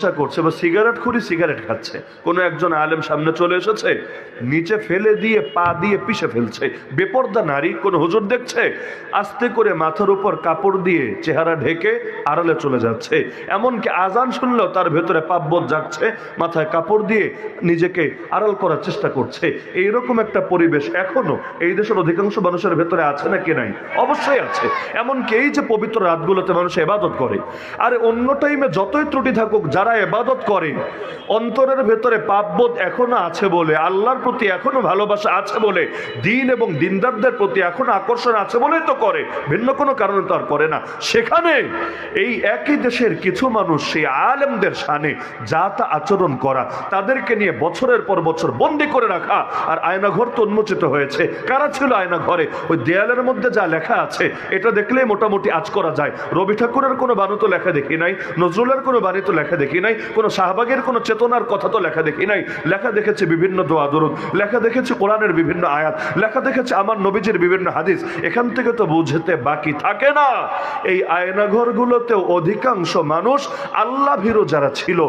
নেশা করছে বা সিগারেট খুরি সিগারেট খাচ্ছে। কোনো একজন আলেম সামনে চলে এসেছে, নিচে ফেলে দিয়ে পা দিয়ে পিষে ফেলছে। বেপর্দা নারী, কোন হুজুর দেখছে? আস্তে করে মাথার উপর কাপড় দিয়ে চেহারা ঢেকে আড়ালে চলে যাচ্ছে। এমনকি আজান শুনলেও তার ভেতরে পাপবোধ জাগছে, মাথায় কাপড় দিয়ে নিজেকে আড়াল করার চেষ্টা করছে। এইরকম একটা পরিবেশ এখনও এই দেশের অধিকাংশ মানুষের ভেতরে আছে নাকি নাই? অবশ্যই আছে। এমনকি এই যে পবিত্র রাতগুলোতে মানুষ এবাদত করে। আর অন্য টাইমে যতই ত্রুটি থাকুক, যারা এবাদত করে। অন্তরের ভেতরে পাপবোধ এখনও আছে বলে, আল্লাহর প্রতি এখনও ভালোবাসা আছে বলে, দিন এবং দিনদারদের প্রতি এখনও আকর্ষণ আছে বলেই তো করে, ভিন্ন কোনো কারণে তো আর করে না। সেখানে এই একই দেশের কিছু মানুষ, সেই আলেমদের সানে যা তা আচরণ করা, তাদেরকে নিয়ে বছরের পর বছর বন্দি করে রাখা আর আয়নাঘর তো উন্মোচিত হয়েছে। কারা ছিল আয়না ঘরে ওই দেয়ালের মধ্যে যা লেখা আছে, এটা দেখলেই মোটামুটি আজ করা যায়। রবি ঠাকুরের কোনো বাণী তো লেখা দেখি নাই, নজরুলের কোনো বাণী তো লেখা দেখি নাই, কোনো শাহবাগের কোনো চেতনার কথা তো লেখা দেখি নাই। লেখা দেখেছে বিভিন্ন দোয়া দরুদ, লেখা দেখেছে কোরআনের বিভিন্ন আয়াত, লেখা দেখেছে আমার নবীজির বিভিন্ন হাদিস। এখান থেকে তো বুঝতে বাকি থাকে না। এই আয়নাঘরগুলোতেও অধিকাংশ মানুষ আল্লাহ ভীরু যারা ছিল,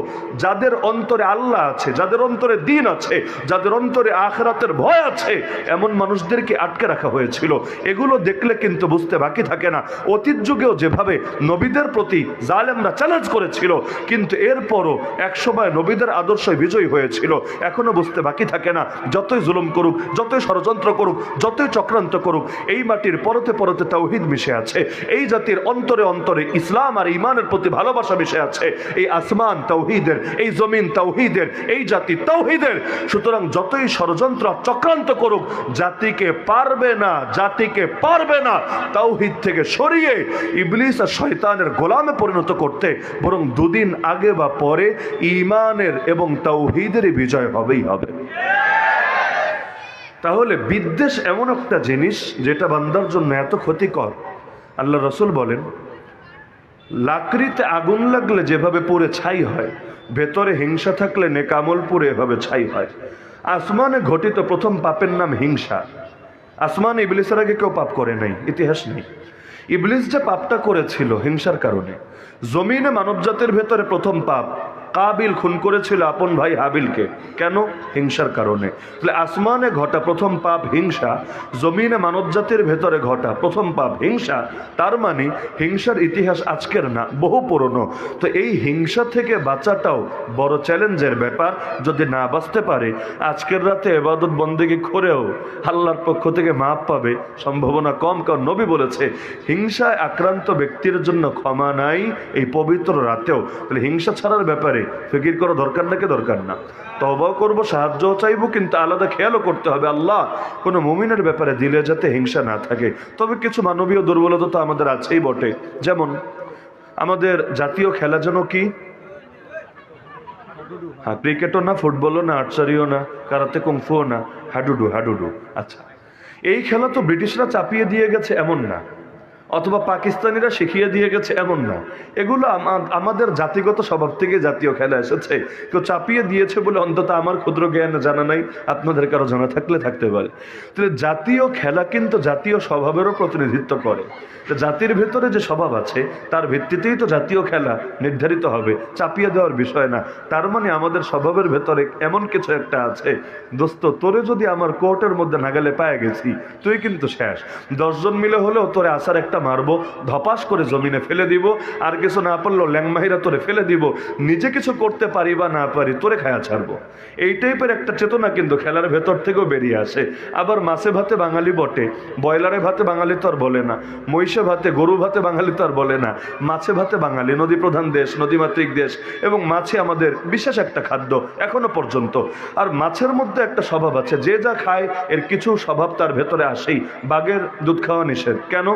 যাদের অন্তরে আল্লাহ আছে, যাদের অন্তরে দিন আছে, যাদের অন্তরে আখরাতের ভয় আছে, এমন মানুষদেরকে আটকে রাখা হয়েছিল। এগুলো দেখলে কিন্তু বুঝতে বাকি থাকে না। অতীত যুগেও যেভাবে নবীদের প্রতি জালেমরা চ্যালেঞ্জ করেছিল, কিন্তু এরপরও একসময় নবীদের আদর্শই বিজয়ী হয়েছিল। এখনও বুঝতে বাকি থাকে না। যতই জুলুম করুক, যতই ষড়যন্ত্র করুক, যতই চক্রান্ত করুক, এই মাটির পরতে পরতে তাওহিদ মিশে আছে। এই জাতির অন্তরে অন্তরে ইসলাম আর ইমানের প্রতি ভালোবাসা মিশে আছে। এই আসমান তাওহিদের, এই জমিন তাওহিদের, এই জাতি তাওহিদের। সুতরাং যতই ষড়যন্ত্র চক্রান্ত করুক, জাতিকে পারবে না, জাতিকে পারবে না তাওহিদ থেকে সরিয়ে ইবলিস আর শয়তানের গোলামে পরিণত করতে, বরং দুদিন আগে বা পরে ইমানের এবং তাওহিদের বিজয় হবেই হবে। তাহলে বিদ্বেষ এমন একটা জিনিস যেটা বান্দার জন্য এত ক্ষতিকর। আল্লাহ রসুল বলেন, লাকড়িতে আগুন লাগলে যেভাবে পুরে ছাই হয়, ভেতরে হিংসা থাকলে নেকামল পুড়ে এভাবে ছাই হয়। আসমানে ঘটিত প্রথম পাপের নাম হিংসা। আসমান ইবলিসের আগে কেউ পাপ করে নাই, ইতিহাস নেই। ইবলিস যে পাপটা করেছিল হিংসার কারণে জমিনে মানবজাতির ভেতরে প্রথম পাপ কাবিল খুন করেছিল আপন ভাই হাবিলকে। কেন? হিংসার কারণে। তাহলে আসমানে ঘটা প্রথম পাপ হিংসা, জমিনে মানবজাতির ভেতরে ঘটা প্রথম পাপ হিংসা, তার মানে হিংসার ইতিহাস আজকের না, বহু পুরনো। তো এই হিংসা থেকে বাঁচাটাও বড় চ্যালেঞ্জের ব্যাপার, যদি না বাঁচতে পারে, আজকের রাতে এবাদত বন্দেগি করেও আল্লাহর পক্ষ থেকে মাপ পাবে, সম্ভাবনা কম, কারণ নবী বলেছে, হিংসায় আক্রান্ত ব্যক্তির জন্য ক্ষমা নাই এই পবিত্র রাতেও। তাহলে হিংসা ছাড়ার ব্যাপারে ফিকির করা দরকার নাকি দরকার না? তবাও করব সাহায্য চাইব, কিন্তু আলাদা খেয়ালও করতে হবে। আল্লাহ কোনো মুমিনের ব্যাপারে দিলে যাতে হিংসা না থাকে। তবে কিছু মানবীয় দুর্বলতা তো আমাদের আছেই বটে। যেমন, আমাদের জাতীয় খেলা যেন কি? হ্যাঁ ক্রিকেটও না, ফুটবলও না, আর্চারিও না, কারাতে কুংফুও না, হাডুডু হাডুডু। আচ্ছা এই খেলা তো ব্রিটিশরা চাপিয়ে দিয়ে গেছে, এমন না। অথবা পাকিস্তানিরা শিখিয়ে দিয়ে গেছে এমন না। এগুলো আমাদের জাতিগত স্বভাব থেকে জাতীয় খেলা এসেছে। কেউ চাপিয়ে দিয়েছে বলে অন্তত আমার ক্ষুদ্র জ্ঞান জানা নাই, আপনাদের কারও জানা থাকলে থাকতে পারে। তাহলে জাতীয় খেলা কিন্তু জাতীয় স্বভাবেরও প্রতিনিধিত্ব করে। জাতির ভেতরে যে স্বভাব আছে, তার ভিত্তিতেই তো জাতীয় খেলা নির্ধারিত হবে। চাপিয়ে দেওয়ার বিষয় না। তার মানে আমাদের স্বভাবের ভেতরে এমন কিছু একটা আছে। দোস্ত, তোরে যদি আমার কোর্টের মধ্যে নাগালে পায়ে গেছি, তুই কিন্তু শেষ। দশজন মিলে হলেও তোরে আসার একটা মারবো, ধপাস করে জমিনে ফেলে দিব, আর কিছু না পারলেও ল্যাংমাহিরা তোরে ফেলে দিব, নিজে কিছু করতে পারি বা না পারি তোরে খায়া ছাড়বো। এই টাইপের একটা চেতনা কিন্তু খেলার ভেতর থেকেও বেরিয়ে আসে। আবার মাছে ভাতে বাঙালি বটে, ব্রয়লারে ভাতে বাঙালি তো আর বলে না, মহিষে ভাতে, গরু ভাতে বাঙালি তো আর বলে না, মাছে ভাতে বাঙালি, নদী প্রধান দেশ নদীমাতৃক দেশ, এবং মাছে আমাদের বিশেষ একটা খাদ্য এখনও পর্যন্ত। আর মাছের মধ্যে একটা স্বভাব আছে, যে যা খায় এর কিছু স্বভাব তার ভেতরে আসেই, বাঘের দুধ খাওয়া নিষেধ। কেন?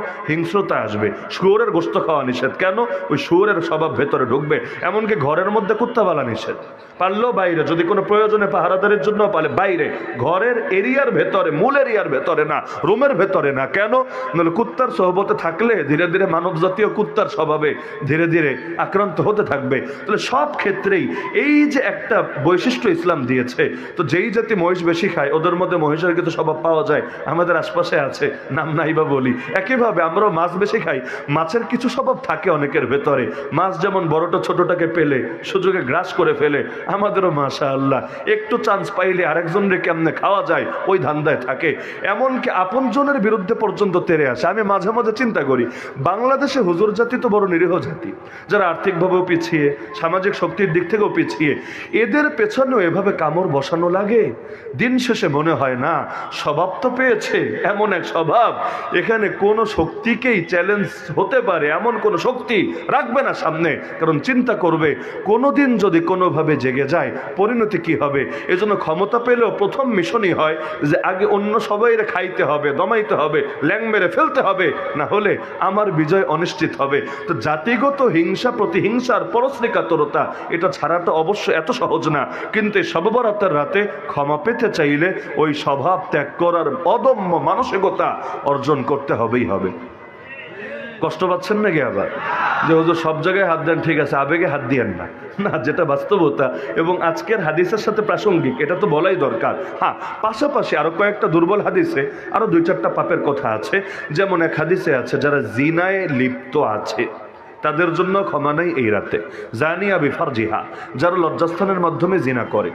হিংস্রতা আসবে। শুয়োরের গোস্ত খাওয়া নিষেধ। কেন? ওই শুয়োরের স্বভাব ভেতরে ঢুকবে। এমনকি ঘরের মধ্যে কুত্তা বালা নিষেধ। পারলেও বাইরে, যদি কোনো প্রয়োজনে পাহারাদারের জন্য পালে। বাইরে, ঘরের এরিয়ার ভেতরে, মূল এরিয়ার ভেতরে না, রুমের ভেতরে না। কেন? নাহলে কুত্তার সহবতে থাকলে ধীরে ধীরে মানব জাতীয় কুত্তার স্বভাবে ধীরে ধীরে আক্রান্ত হতে থাকবে। তাহলে সব ক্ষেত্রেই এই যে একটা বৈশিষ্ট্য ইসলাম দিয়েছে, তো যেই জাতি মহিষ বেশি খায়, ওদের মধ্যে মহিষের কিন্তু স্বভাব পাওয়া যায়। আমাদের আশপাশে আছে, নাম নাই বা বলি। একইভাবে আমরাও মাছ বেশি খাই। মাছের কিছু স্বভাব থাকে অনেকের ভেতরে। মাছ যেমন বড়টা ছোটটাকে পেলে, সুযোগে গ্রাস করে ফেলে, আমাদেরও মাশা আল্লাহ একটু চান্স পাইলে আরেকজন আরেকজনরে কেমনে খাওয়া যায়, ওই ধান্দায় থাকে। এমনকি আপনজনের বিরুদ্ধে পর্যন্ত তেরে আসে। আমি মাঝে মাঝে চিন্তা করি, বাংলাদেশে হুজুর জাতি তো বড় নিরীহ জাতি। যারা আর্থিকভাবেও পিছিয়ে, সামাজিক শক্তির দিক থেকেও পিছিয়ে, এদের পেছনেও এভাবে কামড় বসানো লাগে? দিন শেষে মনে হয়, না, স্বভাব তো পেয়েছে, এমন এক স্বভাব। এখানে কোনো শক্তিকেই চ্যালেঞ্জ হতে পারে, এমন কোনো শক্তি রাখবে না সামনে। কারণ চিন্তা করবে, কোনোদিন যদি কোনোভাবে জেগে যায়, পরিণতি কি হবে? এজন্য ক্ষমতা পেলেও প্রথম মিশনই হয় যে আগে অন্য সবাইরে খাইতে হবে, দমাইতে হবে, ল্যাং মেরে ফেলতে হবে, না হলে আমার বিজয় অনিশ্চিত হবে। তো জাতিগত হিংসা, প্রতিহিংসার পরশ্রিকাতরতা, এটা ছাড়াটা অবশ্য এত সহজ না। কিন্তু এই সববরাতের রাতে ক্ষমা পেতে চাইলে ওই স্বভাব ত্যাগ করার অদম্য মানসিকতা অর্জন করতে হবেই হবে। কষ্ট পাচ্ছেন নাকি আবার? যে হুজুর সব জায়গায় হাত দেন, ঠিক আছে, আবেগে হাত দিয়েন না। না, যেটা বাস্তবতা। এবং আজকের হাদিসের সাথে প্রাসঙ্গিক, এটা তো বলাই দরকার। হ্যাঁ পাশাপাশি আরও কয়েকটা দুর্বল হাদিসে আরও দুই চারটা পাপের কথা আছে। যেমন এক হাদিসে আছে, যারা জিনায় লিপ্ত আছে, তাদের জন্য ক্ষমা নেই এই রাতে। জানিয়া বিফার জিহা যারা লজ্জাস্থানের মাধ্যমে জিনা করে।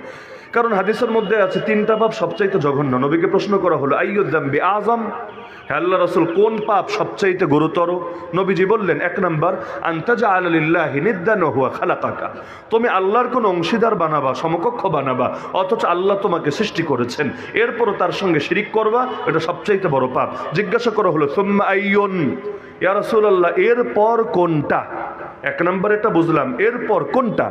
কারণ হাদিসের মধ্যে আছে তিনটা পাপ সবচাইতে জঘন্য। নবীকে প্রশ্ন করা হলো আইয়ুদ্দাম্বি আজম? হে আল্লাহ রসুল, কোন পাপ সবচাইতে গুরুতর? নবীজি বললেন, এক নম্বর আন্তাজা আল্লাহি নিদ্দান হুয়া খালাকাকা। তুমি আল্লাহর কোন অংশীদার বানাবা, সমকক্ষ বানাবা, অথচ আল্লাহ তোমাকে সৃষ্টি করেছেন। এরপরও তার সঙ্গে শিরিক করবা, এটা সবচাইতে বড় পাপ। জিজ্ঞাসা করা হলো, সুম্মা আইয়ন? ইয়া রাসূলুল্লাহ, এরপর কোনটা? এক নম্বর এটা বুঝলাম। এরপর কোনটা?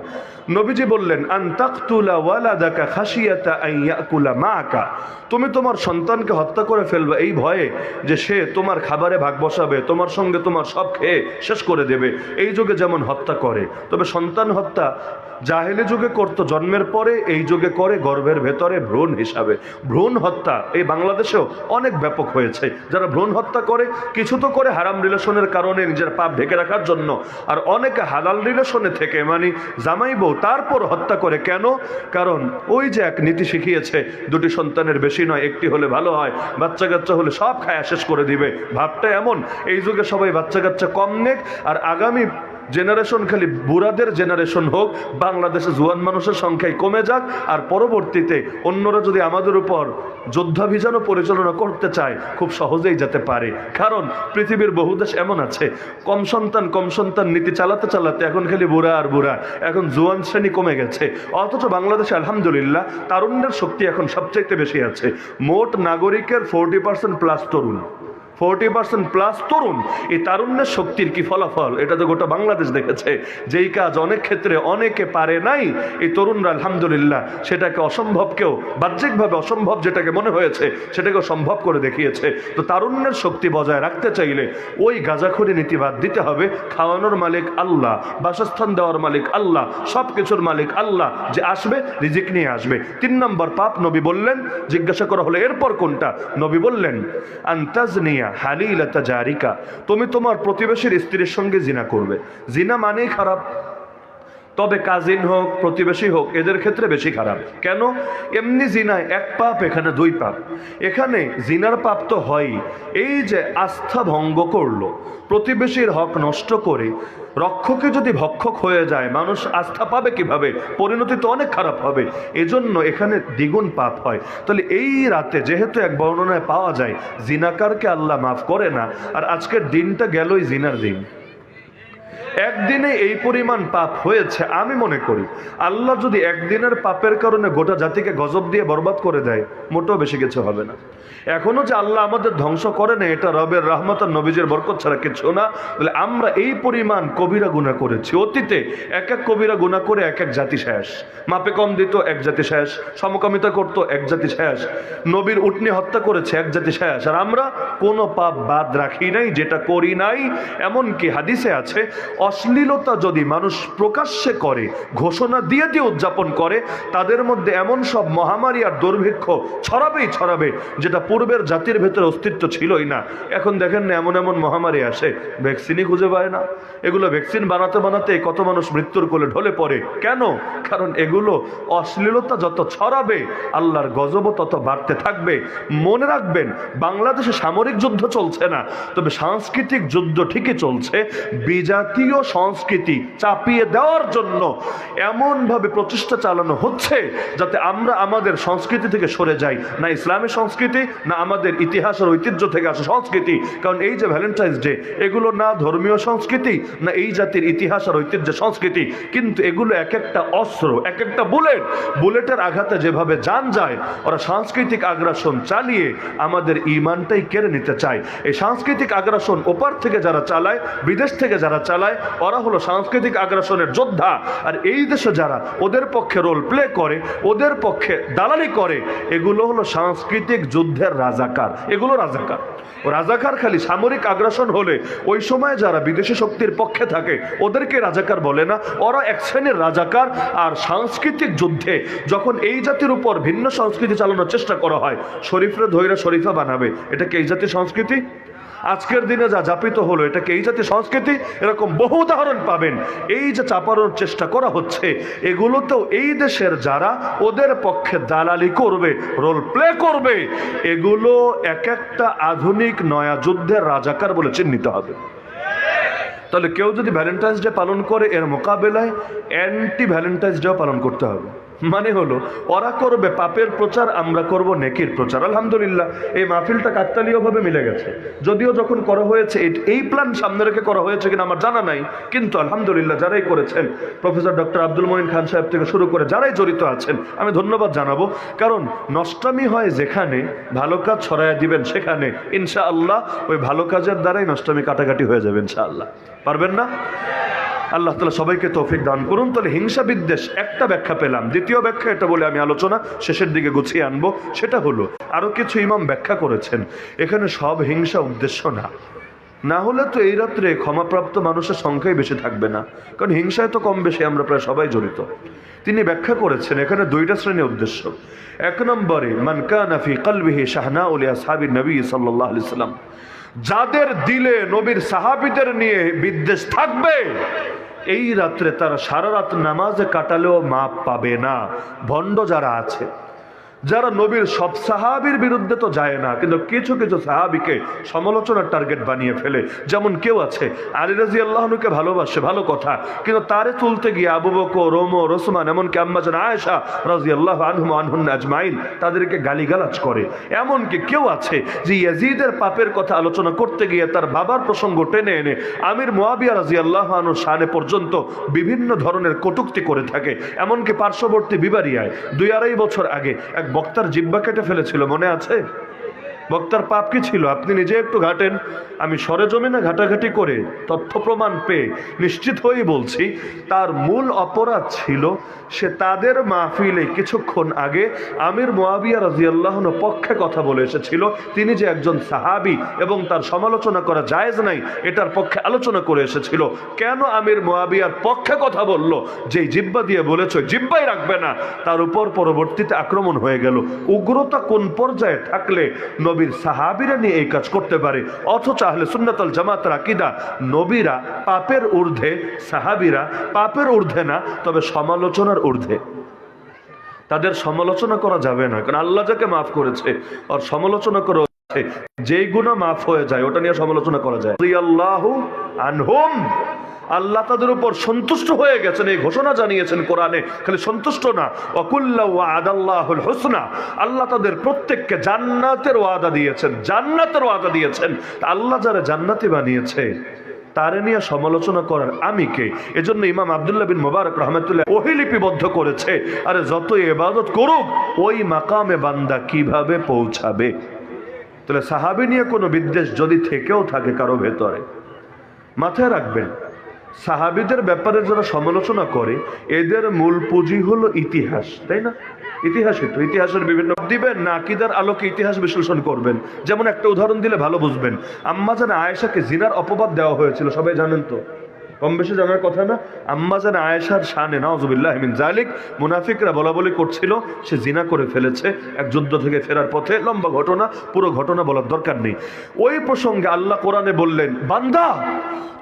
নবীজি বললেন, আন্তাকতুলা ওয়ালাদাকা খাশিয়াতা আইয়াকুলা মাকা তুমি তোমার সন্তানকে হত্যা করে ফেলবে এই ভয়ে যে সে তোমার খাবারে ভাগ বসাবে, তোমার সঙ্গে তোমার সব খেয়ে শেষ করে দেবে। এই যুগে যেমন হত্যা করে, তবে সন্তান হত্যা জাহেলি যুগে করতো, জন্মের পরে এই যুগে করে, গর্ভের ভেতরে ভ্রূণ হিসাবে। ভ্রূণ হত্যা এই বাংলাদেশেও অনেক ব্যাপক হয়েছে। যারা ভ্রূণ হত্যা করে, কিছু তো করে হারাম রিলেশনের কারণে নিজের পাপ ঢেকে রাখার জন্য। আর অনেকে হালাল রিলেশনে থেকে মানে জামাই বউ তারপর হত্যা করে। কেন? কারণ ওই যে এক নীতি শিখিয়েছে, দুটি সন্তানের বেশি নয়, একটি হলে ভালো হয় বাচ্চা কাচ্চা হলে সব খায়া শেষ করে দিবে। ভাবটা এমন, এই যুগে সবাই বাচ্চা কাচ্চা কম নেক, আর আগামী জেনারেশন খালি বুড়াদের জেনারেশন হোক বাংলাদেশে জুয়ান মানুষের সংখ্যায় কমে যাক, আর পরবর্তীতে অন্যরা যদি আমাদের উপর যোদ্ধাভিযানও পরিচালনা করতে চায়, খুব সহজেই যেতে পারে। কারণ পৃথিবীর বহু দেশ এমন আছে, কম সন্তান কম সন্তান নীতি চালাতে চালাতে এখন খালি বুড়া আর বুড়া, এখন জুয়ান শ্রেণি কমে গেছে। অথচ বাংলাদেশে আলহামদুলিল্লাহ তারুণ্যের শক্তি এখন সবচাইতে বেশি আছে। মোট নাগরিকের ফোরটি পার্সেন্ট প্লাস তরুণ। ফোরটি পার্সেন্ট প্লাস তরুণ, এই তারুণ্যের শক্তির কি ফলাফল? এটা তো গোটা বাংলাদেশ দেখেছে। যেই কাজ অনেক ক্ষেত্রে অনেকে পারে নাই, এই তরুণরা আলহামদুলিল্লাহ সেটাকে অসম্ভবকেও বাহ্যিকভাবে অসম্ভব যেটাকে মনে হয়েছে সেটাকে সম্ভব করে দেখিয়েছে। তো তারুণ্যের শক্তি বজায় রাখতে চাইলে ওই গাঁজাখড়ি নীতিবাদ দিতে হবে। খাওয়ানোর মালিক আল্লাহ, বাসস্থান দেওয়ার মালিক আল্লাহ সব কিছুর মালিক আল্লাহ যে আসবে, রিজিক নিয়ে আসবে। তিন নম্বর পাপ নবী বললেন, জিজ্ঞাসা করা হলো, এরপর কোনটা? নবী বললেন আন্তাজনিয়া হালিলাতা জারিকা। তুমি তোমার প্রতিবেশীর স্ত্রীর সঙ্গে জিনা করবে। জিনা মানেই খারাপ। তবে কাজিন হোক, প্রতিবেশী হোক, এদের ক্ষেত্রে বেশি খারাপ। কেন? এমনি জিনায় এক পাপ, এখানে দুই পাপ। এখানে জিনার পাপ তো হয়ই। এই যে আস্থা ভঙ্গ করল, প্রতিবেশীর হক নষ্ট করে রক্ষকে যদি ভক্ষক হয়ে যায়, মানুষ আস্থা পাবে কীভাবে? পরিণতি তো অনেক খারাপ হবে। এজন্য এখানে দ্বিগুণ পাপ হয়। তাহলে এই রাতে যেহেতু এক বর্ণনায় পাওয়া যায়, জিনাকারকে আল্লাহ মাফ করে না, আর আজকের দিনটা গেলই জিনার দিন। একদিনে এই পরিমাণ পাপ হয়েছে, আমি মনে করি। আল্লাহ যদি একদিনের পাপের কারণে গোটা জাতিকে গজব দিয়ে বরবাদ করে দেয়, মোটেও বেশি কিছু হবে না। এখনও যে আল্লাহ আমাদের ধ্বংস করে না এটা রবের রহমত আর নবীজের বরকত ছাড়া কিছু না। বলে আমরা এই পরিমাণ কবিরা গুণা করেছি। অতীতে এক এক কবিরা গুণা করে এক এক জাতি শেষ। মাপে কম দিত, এক জাতি শেষ। সমকামিতা করতো, এক জাতি শেষ। নবীর উটনি হত্যা করেছে, এক জাতি শেষ। আর আমরা কোনো পাপ বাদ রাখি নাই, যেটা করি নাই। এমনকি হাদিসে আছে অশ্লীলতা যদি মানুষ প্রকাশ্যে করে, ঘোষণা দিয়ে দিয়ে উদযাপন করে, তাদের মধ্যে এমন সব মহামারী আর দুর্ভিক্ষ ছড়াবেই ছড়াবে, যেটা পূর্বের জাতির ভেতরে অস্তিত্ব ছিলই না। এখন দেখেন না, এমন এমন মহামারী আসে ভ্যাকসিনই খুঁজে পায় না। এগুলো ভ্যাকসিন বানাতে বানাতে কত মানুষ মৃত্যুর কোলে ঢলে পড়ে। কেন? কারণ এগুলো অশ্লীলতা যত ছড়াবে, আল্লাহর গজবও তত বাড়তে থাকবে। মনে রাখবেন, বাংলাদেশে সামরিক যুদ্ধ চলছে না, তবে সাংস্কৃতিক যুদ্ধ ঠিকই চলছে। বিজাতীয় সংস্কৃতি চাপিয়ে দেওয়ার জন্য এমনভাবে প্রচেষ্টা চালানো হচ্ছে যাতে আমরা আমাদের সংস্কৃতি থেকে সরে যাই। না ইসলামের সংস্কৃতি, না আমাদের ইতিহাসের ঐতিহ্য থেকে আসা সংস্কৃতি। কারণ এই যে ভ্যালেন্টাইন্স ডে এগুলো না ধর্মীয় সংস্কৃতি, না এই জাতির ইতিহাস আর ঐতিহ্য সংস্কৃতি। কিন্তু এগুলো এক একটা অস্ত্র এক একটা বুলেট। বুলেটের আঘাতে যেভাবে যান যায়, ওরা সাংস্কৃতিক আগ্রাসন চালিয়ে আমাদের ইমানটাই কেড়ে নিতে চায়। এই সাংস্কৃতিক আগ্রাসন ওপার থেকে যারা চালায়, বিদেশ থেকে যারা চালায় ওরা হলো সাংস্কৃতিক আগ্রাসনের যোদ্ধা। আর এই দেশে যারা ওদের পক্ষে রোল প্লে করে, ওদের পক্ষে দালালি করে, এগুলো হলো সাংস্কৃতিক যুদ্ধের রাজাকার। এগুলো রাজাকার। রাজাকার খালি সামরিক আগ্রাসন হলে ওই সময় যারা বিদেশি শক্তির পক্ষে থাকে, ওদেরকে রাজাকার বলে না। ওরা এক শ্রেণির রাজাকার আর সাংস্কৃতিক যুদ্ধে যখন এই জাতির উপর ভিন্ন সংস্কৃতি চালানোর চেষ্টা করা হয়, শরীফরা ধৈরা শরীফা বানাবে। এটা কি এই জাতির সংস্কৃতি? আজকের দিনে যা যাপিত হলো এটাকে এই জাতীয় সংস্কৃতি? এরকম বহু উদাহরণ পাবেন। এই যে চাপানোর চেষ্টা করা হচ্ছে, এগুলোতেও এই দেশের যারা ওদের পক্ষে দালালি করবে রোল প্লে করবে, এগুলো এক একটা আধুনিক নয়া যুদ্ধের রাজাকার বলে চিহ্নিত হবে। তাহলে কেউ যদি ভ্যালেন্টাইন্স ডে পালন করে, এর মোকাবেলায় অ্যান্টি ভ্যালেন্টাইন্স ডেও পালন করতে হবে। মানে হলো, ওরা করবে, পাপের প্রচার আমরা করব, নেকির প্রচার। আলহামদুলিল্লাহ, এই মাহফিলটা কাকতালীয়ভাবে মিলে গেছে। যদিও যখন করা হয়েছে, এই- প্ল্যান সামনে রেখে করা হয়েছে কিনা আমার জানা নাই, কিন্তু আলহামদুলিল্লাহ যারাই করেছেন, প্রফেসর ডক্টর আব্দুল মঈন খান সাহেব থেকে শুরু করে যারাই জড়িত আছেন, আমি ধন্যবাদ জানাব। কারণ নষ্টামি হয় যেখানে, ভালো কাজ ছড়াইয়া দিবেন সেখানে, ইনশাআল্লাহ, ওই ভালো কাজের দ্বারাই নষ্টামি কাটাকাটি হয়ে যাবে, ইনশাআল্লাহ। পারবেন না? আল্লাহ তালা সবাইকে তৌফিক দান করুন। তাহলে হিংসা বিদ্বেষ একটা ব্যাখ্যা পেলাম। দ্বিতীয় ব্যাখ্যা এটা বলে আমি আলোচনা শেষের দিকে গুছিয়ে আনব। সেটা হলো, আরও কিছু ইমাম ব্যাখ্যা করেছেন। এখানে সব হিংসা উদ্দেশ্য না। না হলে তো এই রাত্রে ক্ষমাপ্রাপ্ত মানুষের সংখ্যাই বেশি থাকবে না। কারণ হিংসায় তো কম বেশি আমরা প্রায় সবাই জড়িত। তিনি ব্যাখ্যা করেছেন, এখানে দুইটা শ্রেণির উদ্দেশ্য। এক নম্বরে মানকানা ফি কলবিহি শাহনা উলিয়া সাহাবি নবী সাল্লাহ আলি সাল্লাম যাদের দিলে নবীর সাহাবিদের নিয়ে বিদ্বেষ থাকবে এই রাত্রে তারা সারা রাত নামাজে কাটালেও মাপ পাবে না। ভণ্ড যারা আছে যারা নবীর সব সাহাবির বিরুদ্ধে তো যায় না, কিন্তু কিছু কিছু সাহাবিকে সমালোচনার টার্গেট বানিয়ে ফেলে। যেমন কেউ আছে, আলী রাজি আল্লাহনুকে ভালোবাসে, ভালো কথা, কিন্তু তারে তুলতে গিয়ে আবু বকর রোমর ওসমান, এমনকি আম্মাজান আয়েশা রাজি আল্লাহ আনহুম আনহুন আজমাইন তাদেরকে গালিগালাজ করে। এমনকি কেউ আছে যে ইয়াজিদের পাপের কথা আলোচনা করতে গিয়ে তার বাবার প্রসঙ্গ টেনে এনে আমির মোয়াবিয়া রাজি আল্লাহ আনু শানে পর্যন্ত বিভিন্ন ধরনের কটুক্তি করে থাকে। এমনকি পার্শ্ববর্তী বিবারিয়ায় দুই আড়াই বছর আগে এক বক্তার জিব্বা কেটে ফেলেছিল মনে আছে? বক্তার পাপ কি ছিল? আপনি নিজে একটু ঘাটেন। আমি সরেজমিনে ঘাটাঘাটি করে তথ্য প্রমাণ পেয়ে নিশ্চিত হয়েই বলছি, তার মূল অপরাধ ছিল সে তাদের মাহফিলে কিছুক্ষণ আগে আমির মোয়াবিয়া রাজিয়াল্লাহন পক্ষে কথা বলে এসেছিল। তিনি যে একজন সাহাবি এবং তার সমালোচনা করা জায়েজ নাই, এটার পক্ষে আলোচনা করে এসেছিল। কেন আমির মোয়াবিয়ার পক্ষে কথা বলল? যে জিব্বা দিয়ে বলেছ জিব্বাই রাখবে না। তার উপর পরবর্তীতে আক্রমণ হয়ে গেল। উগ্রতা কোন পর্যায়ে থাকলে নবীর সাহাবিরা নিয়ে এই কাজ করতে পারে। অথচ আহলে সুন্নাতল জামাতের আকিদা নবীরা পাপের ঊর্ধ্বে, সাহাবিরা পাপের ঊর্ধ্বে না, তবে সমালোচনার ঊর্ধ্বে। তাদের সমালোচনা করা যাবে না, কারণ আল্লাহ যাকে মাফ করেছে আর সমালোচনা করে যেই গুণা মাফ হয়ে যায়, ওটা নিয়ে সমালোচনা করা যায়। আনহুম। আল্লাহ তাদের উপর সন্তুষ্ট হয়ে গেছেন, এই ঘোষণা জানিয়েছেন কোরআনে। খালি সন্তুষ্ট না আদাল্লাহুল হোসনা। আল্লাহ তাদের প্রত্যেককে জান্নাতের ওয়াদা দিয়েছেন, জান্নাতের ওয়াদা দিয়েছেন। আল্লাহ যারা জান্নাতি বানিয়েছে, তারে নিয়ে সমালোচনা করার আমি কে? এজন্য ইমাম আবদুল্লাহ বিন মোবারক রহমতুল্লাহ ওহি লিপিবদ্ধ করেছে, আরে যত এবাদত করুক, ওই মাকামে বান্দা কীভাবে পৌঁছাবে? তাহলে সাহাবি নিয়ে কোনো বিদ্বেষ যদি থেকেও থাকে কারও ভেতরে, মাথায় রাখবেন সাহাবিদের ব্যাপারে যারা সমালোচনা করে, এদের মূল পুঁজি হলো ইতিহাস, তাই না? ইতিহাসই তো, ইতিহাসের বিভিন্ন দিবেন, না আকিদার আলোকে ইতিহাস বিশ্লেষণ করবেন। যেমন একটা উদাহরণ দিলে ভালো বুঝবেন। আম্মা আয়েশাকে জিনার অপবাদ দেওয়া হয়েছিল, সবাই জানেন তো? কম বেশি জানার কথা না? আম্মা যেন আয়েশার শানে নওয়াজুবিল্লাহ মিন জালিক মুনাফিকরা বলা বলি করছিল, সে জিনা করে ফেলেছে, এক যুদ্ধ থেকে ফেরার পথে, লম্বা ঘটনা, পুরো ঘটনা বলার দরকার নেই। ওই প্রসঙ্গে আল্লাহ কোরআনে বললেন, বান্দা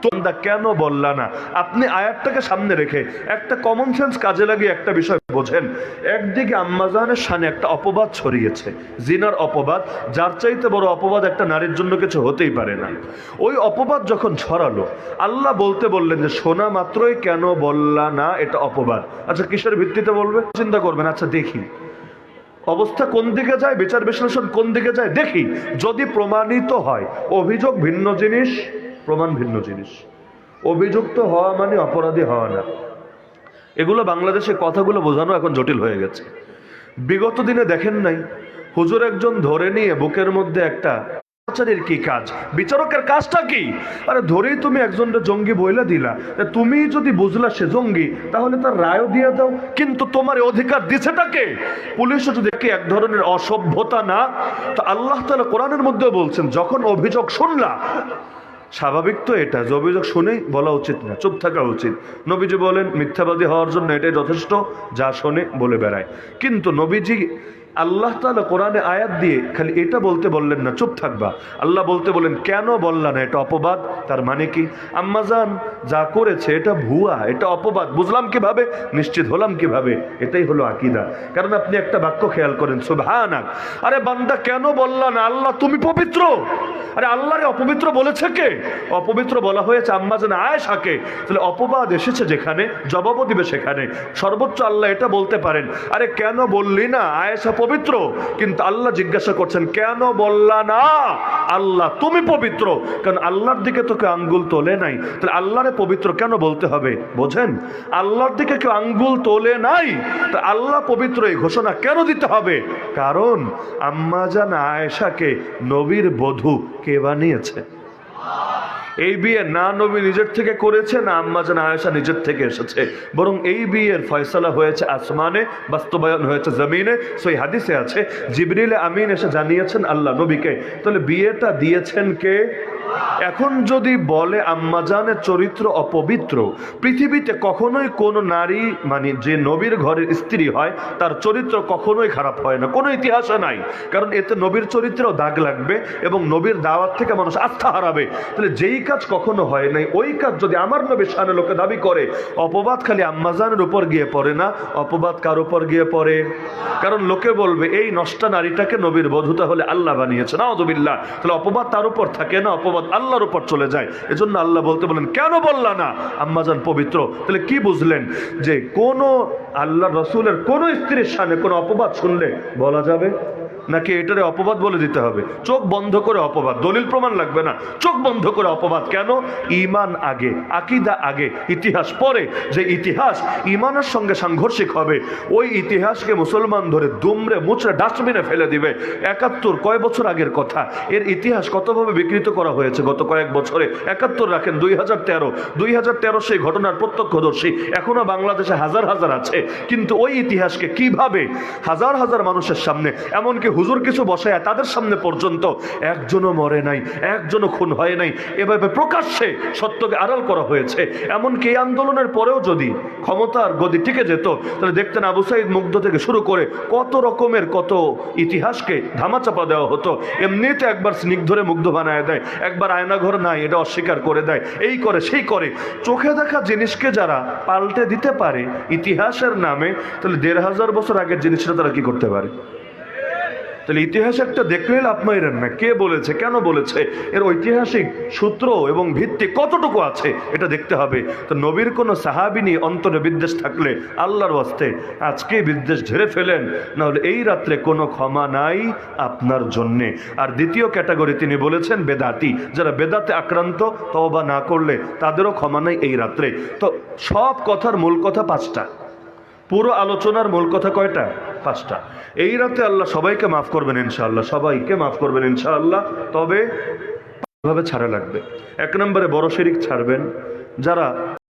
তোমরা কেন বললা না? আপনি আয়াতটাকে সামনে রেখে একটা কমন সেন্স কাজে লাগিয়ে একটা বিষয় বোঝেন। একদিকে আম্মাজানের শানে একটা অপবাদ ছড়িয়েছে, জিনার অপবাদ, যার চাইতে বড় অপবাদ একটা নারীর জন্য কিছু হতেই পারে না। ওই অপবাদ যখন ছড়ালো, আল্লাহ বলতে বললেন যে, শোনা মাত্রই কেন বললা না? এটা অপবাদ। আচ্ছা কিসের ভিত্তিতে বলবে? চিন্তা করবেন। আচ্ছা দেখি। অবস্থা কোন দিকে যায়? বিচার বিশ্লেষণ কোন দিকে যায়? দেখি। যদি প্রমাণিত হয়, অভিযোগ ভিন্ন জিনিস প্রমাণ ভিন্ন জিনিস। অভিযুক্ত হওয়া মানে অপরাধী হওয়া না। এগুলো বাংলাদেশে কথাগুলো বোঝানো এখন জটিল হয়ে গেছে। বিগত দিনে দেখেন নাই, হুজুর একজন ধরে নিয়ে বুকের মধ্যে একটা বিচারের কি কাজ? বিচারকের কাজটা কি? আরে ধরেই তুমি একজনটা জঙ্গি বইলা দিলা। তুমি যদি বুঝলা সে জঙ্গি, তাহলে তার রায়ও দিয়ে দাও। কিন্তু তোমার অধিকার দিছেটাকে পুলিশও যদি কি এক ধরনের অসভ্যতা না, তো আল্লাহ তালা কোরআনের মধ্যেও বলছেন, যখন অভিযোগ শুনলা স্বাভাবিক তো এটা যে অভিযোগ শুনেই বলা উচিত না, চুপ থাকা উচিত। নবীজি বলেন, মিথ্যাবাদী হওয়ার জন্য এটাই যথেষ্ট, যা শোনে বলে বেড়ায়। কিন্তু নবীজি আল্লাহ তাআলা কোরআনে আয়াত দিয়ে খালি এটা বলতে বললেন না, চুপ থাকবা। আল্লাহ বলতে বলেন কেন বললা না, এটা অপবাদ? তার মানে কি? আম্মাজান যা করেছে, এটা ভুয়া, এটা অপবাদ। বুঝলাম কীভাবে? নিশ্চিত হলাম কীভাবে? এটাই হলো আকিদা। কারণ আপনি একটা বাক্য খেয়াল করেন, সুবহানাক। আরে বান্দা, কেন বললা না? আল্লাহ, তুমি পবিত্র। আরে আল্লাহরে অপবিত্র বলেছে কে? অপবিত্র বলা হয়েছে আম্মাজান আয় আয়েশাকে। তাহলে অপবাদ এসেছে যেখানে, জবাবও দিবে সেখানে। সর্বোচ্চ আল্লাহ এটা বলতে পারেন। আরে কেন বললি না? আয়েশা পবিত্র। কিন্তু আল্লাহ জিজ্ঞাসা করছেন, কেন বললা না? আল্লাহ, তুমি পবিত্র? কারণ আল্লাহর দিকে তো কেউ আঙ্গুল তোলে নাই। তাহলে আল্লাহরে পবিত্র কেন বলতে হবে? বোঝেন? আল্লাহর দিকে কেউ আঙ্গুল তোলে নাই, তা আল্লাহ পবিত্র এই ঘোষণা কেন দিতে হবে? কারণ আম্মাজান আয়েশাকে নবীর বধূ কে বানিয়েছে? এই বিয়ে না নবী নিজের থেকে করেছে, না আম্মা জান আয়েশা নিজের থেকে এসেছে। বরং এই বিয়ের ফয়সলা হয়েছে আসমানে, বাস্তবায়ন হয়েছে জমিনে। সেই হাদিসে আছে, জিবরিল আমিন এসে জানিয়েছেন আল্লাহ নবীকে। তাহলে বিয়েটা দিয়েছেন কে? এখন যদি বলে আম্মাজানের চরিত্র অপবিত্র, পৃথিবীতে কখনোই কোনো নারী মানে যে নবীর ঘরের স্ত্রী হয়, তার চরিত্র কখনোই খারাপ হয় না। কোনো ইতিহাসে নাই। কারণ এতে নবীর চরিত্রেও দাগ লাগবে এবং নবীর দাওয়াত থেকে মানুষ আস্থা হারাবে। তাহলে যেই কাজ কখনো হয় নাই, ওই কাজ যদি আমার নবীর সামনে লোকে দাবি করে, অপবাদ খালি আম্মাজানের উপর গিয়ে পড়ে না? অপবাদ কার উপর গিয়ে পড়ে? কারণ লোকে বলবে, এই নষ্টা নারীটাকে নবীর বধূতা হলে আল্লাহ বানিয়েছে না অজবিল্লা তাহলে অপবাদ তার উপর থাকে না, অপবাদ আল্লাহর উপর চলে যায়। এজন্য আল্লাহ বলতে বলেন, কেন বললা না, আম্মাজান পবিত্র? তাহলে কি বুঝলেন যে কোন আল্লাহ রসুলের কোন স্ত্রীর সামনে কোনো অপবাদ শুনলে বলা যাবে? নাকি এটারে অপবাদ বলে দিতে হবে? চোখ বন্ধ করে অপবাদ, দলিল প্রমাণ লাগবে না। চোখ বন্ধ করে অপবাদ কেন? ইমান আগে, আকিদা আগে, ইতিহাস পরে। যে ইতিহাস ইমানের সঙ্গে সাংঘর্ষিক হবে, ওই ইতিহাসকে মুসলমান ধরে দুমড়ে মুচড়ে ডাস্টবিনে ফেলে দিবে। একাত্তর কয় বছর আগের কথা? এর ইতিহাস কতভাবে বিকৃত করা হয়েছে গত কয়েক বছরে? একাত্তর রাখেন দুই হাজার তেরো। দুই হাজার তেরো সেই ঘটনার প্রত্যক্ষদর্শী, এখনও বাংলাদেশে হাজার হাজার আছে। কিন্তু ওই ইতিহাসকে কীভাবে হাজার হাজার মানুষের সামনে, এমনকি হুজুর কিছু বসায় তাদের সামনে পর্যন্ত একজনও মরে নাই, একজনও খুন হয় নাই। এভাবে প্রকাশ্যে সত্যকে আড়াল করা হয়েছে। এমনকি এই আন্দোলনের পরেও যদি ক্ষমতার গদি টিকে যেত, তাহলে দেখতেন আবু সাইদ মুগ্ধ থেকে শুরু করে কত রকমের কত ইতিহাসকে ধামাচাপা দেওয়া হতো। এমনিতে একবার স্নিগ্ধ ধরে মুগ্ধ বানায় দেয়, একবার আয়নাঘর নাই, এটা অস্বীকার করে দেয়, এই করে, সেই করে। চোখে দেখা জিনিসকে যারা পাল্টে দিতে পারে ইতিহাসের নামে, তাহলে দেড় হাজার বছর আগের জিনিসটা তারা কি করতে পারে? তাহলে ইতিহাস একটা দেখলে লাভ মাইরেন না? কে বলেছে? কেন বলেছে? এর ঐতিহাসিক সূত্র এবং ভিত্তি কতটুকু আছে এটা দেখতে হবে। তো নবীর কোনো সাহাবিনী অন্তরে বিদ্বেষ থাকলে আল্লাহর ওয়াস্তে আজকে বিদ্বেষ ঝেড়ে ফেলেন, নাহলে এই রাত্রে কোনো ক্ষমা নাই আপনার জন্যে। আর দ্বিতীয় ক্যাটাগরি তিনি বলেছেন বেদাতি। যারা বেদাতে আক্রান্ত, তওবা না করলে তাদেরও ক্ষমা নাই এই রাত্রে। তো সব কথার মূল কথা পাঁচটা। পুরো আলোচনার মূল কথা কয়টা? পাঁচটা। এই রাতে আল্লাহ সবাইকে মাফ করবেন ইনশাআল্লাহ, সবাইকে মাফ করবেন ইনশাআল্লাহ, তবে ভাবে ছাড়া লাগবে। এক নম্বরে বড় শিরিক ছাড়বেন। যারা